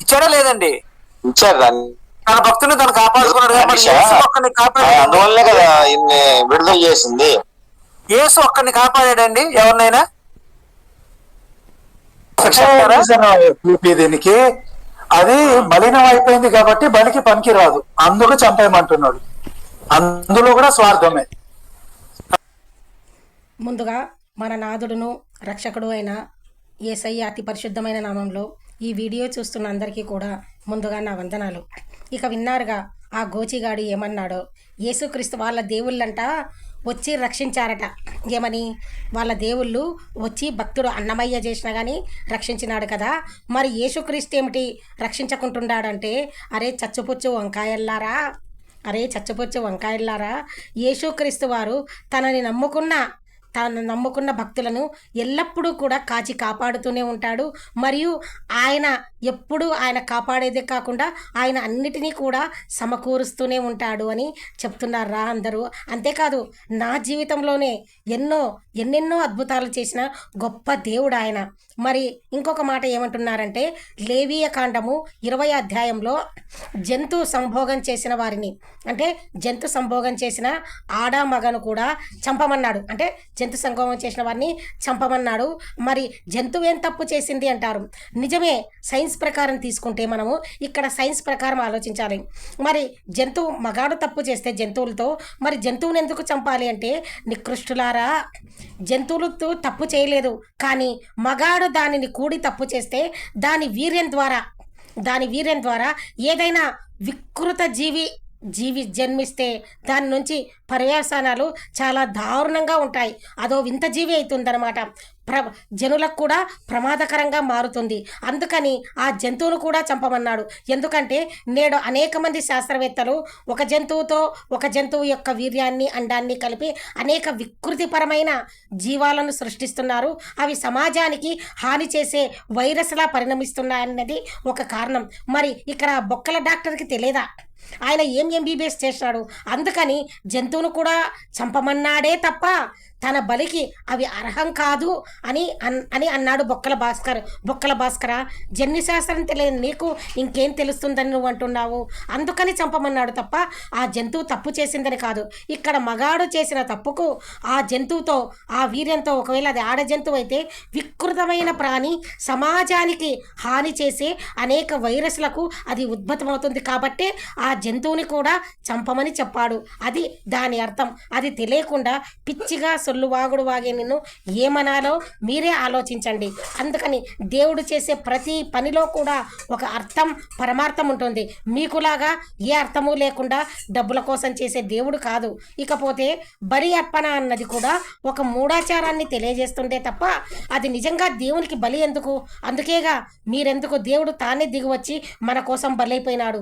ఇచ్చాడా లేదండి? ఇచ్చారు దాన్ని. తన భక్తుని తను కాపాడుకున్నాడు? యేసు ఆ, కాపాడాడు? అందువల్లే కదా ఇన్ని విడుదల చేసింది. యేసు ఒక్కడిని కాపాడాడండి ఎవరినైనా? దీనికి. అది మలినం అయిపోయింది కాబట్టి బలికి పనికి రాదు అందుకు చంపేయమంటున్నాడు. అందులో కూడా స్వార్థమే. ముందుగా మన నాథుడును రక్షకుడు అయిన ఏసయ్య అతి పరిశుద్ధమైన నామంలో ఈ వీడియో చూస్తున్న అందరికీ కూడా ముందుగా నా వందనాలు. ఇక విన్నారుగా ఆ గోచిగాడు ఏమన్నాడో? యేసుక్రీస్తు వాళ్ళ దేవుళ్ళంట వచ్చి రక్షించారట. ఏమని? వాళ్ళ దేవుళ్ళు వచ్చి భక్తుడు అన్నమయ్య చేసినా కానీ రక్షించినాడు కదా. మరి యేసుక్రీస్తు ఏమిటి రక్షించకుంటున్నాడంటే అరే చచ్చుపుచ్చు వంకాయల్లారా? అరే చచ్చపొచ్చు వంకాయల్లారా? యేసుక్రీస్తు వారు తనని నమ్ముకున్న తాను నమ్ముకున్న భక్తులను ఎల్లప్పుడూ కూడా కాచి కాపాడుతూనే ఉంటాడు. మరియు ఆయన ఎప్పుడూ ఆయన కాపాడేదే కాకుండా ఆయన అన్నిటినీ కూడా సమకూరుస్తూనే ఉంటాడు అని చెప్తున్నారు రా అందరూ. అంతేకాదు నా జీవితంలోనే ఎన్నో ఎన్నెన్నో అద్భుతాలు చేసిన గొప్ప దేవుడు ఆయన. మరి ఇంకొక మాట ఏమంటున్నారంటే లేవీయ కాండము ఇరవై అధ్యాయంలో జంతు సంభోగం చేసిన వారిని. అంటే జంతు సంభోగం చేసిన ఆడ మగను కూడా చంపమన్నాడు. అంటే జంతు సంభోగం చేసిన వారిని చంపమన్నాడు. మరి జంతువు ఏం తప్పు చేసింది అంటారు? నిజమే సైన్స్ ప్రకారం తీసుకుంటే మనము ఇక్కడ సైన్స్ ప్రకారం ఆలోచించాలి. మరి జంతువు మగాడు తప్పు చేస్తే జంతువులతో మరి జంతువుని ఎందుకు చంపాలి అంటే నికృష్టులారా? జంతువులతో తప్పు చేయలేదు. కానీ మగాడు దానిని కూడి తప్పు చేస్తే దాని వీర్యం ద్వారా దాని వీర్యం ద్వారా ఏదైనా వికృత జీవి జీవి జన్మిస్తే దాని నుంచి పర్యవసానాలు చాలా దారుణంగా ఉంటాయి. అదో వింత జీవి అవుతుందన్నమాట ప్ర జనులకు కూడా ప్రమాదకరంగా మారుతుంది. అందుకని ఆ జంతువును కూడా చంపమన్నాడు. ఎందుకంటే నేడు అనేక మంది శాస్త్రవేత్తలు ఒక జంతువుతో ఒక జంతువు యొక్క వీర్యాన్ని అండాన్ని కలిపి అనేక వికృతిపరమైన జీవాలను సృష్టిస్తున్నారు. అవి సమాజానికి హాని చేసే వైరస్లా పరిణమిస్తున్నాయన్నది ఒక కారణం. మరి ఇక్కడ బొక్కల డాక్టర్కి తెలియదా? ఆయన ఏం ఎంబీబీఎస్ చేశాడు? అందుకని జంతువును కూడా చంపమన్నాడే తప్ప తన బలికి అవి అర్హం కాదు అని అన్ అని అన్నాడు బొక్కల భాస్కర్. బొక్కల భాస్కర జన్యుశాస్త్రం తెలియని నీకు ఇంకేం తెలుస్తుందని నువ్వు అంటున్నావు? అందుకని చంపమన్నాడు తప్ప ఆ జంతువు తప్పు చేసిందని కాదు. ఇక్కడ మగాడు చేసిన తప్పుకు ఆ జంతువుతో ఆ వీర్యంతో ఒకవేళ అది ఆడ జంతువు అయితే వికృతమైన ప్రాణి సమాజానికి హాని చేసే అనేక వైరస్లకు అది ఉద్భతమవుతుంది కాబట్టి ఆ జంతువుని కూడా చంపమని చెప్పాడు. అది దాని అర్థం. అది తెలియకుండా పిచ్చిగా సొల్లు వాగుడు వాగే నిన్ను ఏమనాలో మీరే ఆలోచించండి. అందుకని దేవుడు చేసే ప్రతి పనిలో కూడా ఒక అర్థం పరమార్థం ఉంటుంది. మీకులాగా ఏ అర్థము లేకుండా డబ్బుల కోసం చేసే దేవుడు కాదు. ఇకపోతే బలి అర్పణ అన్నది కూడా ఒక మూఢాచారాన్ని తెలియజేస్తుంటే తప్ప అది నిజంగా దేవునికి బలి ఎందుకు? అందుకేగా మీరెందుకు దేవుడు తానే దిగివచ్చి మన కోసం బలైపోయినాడు?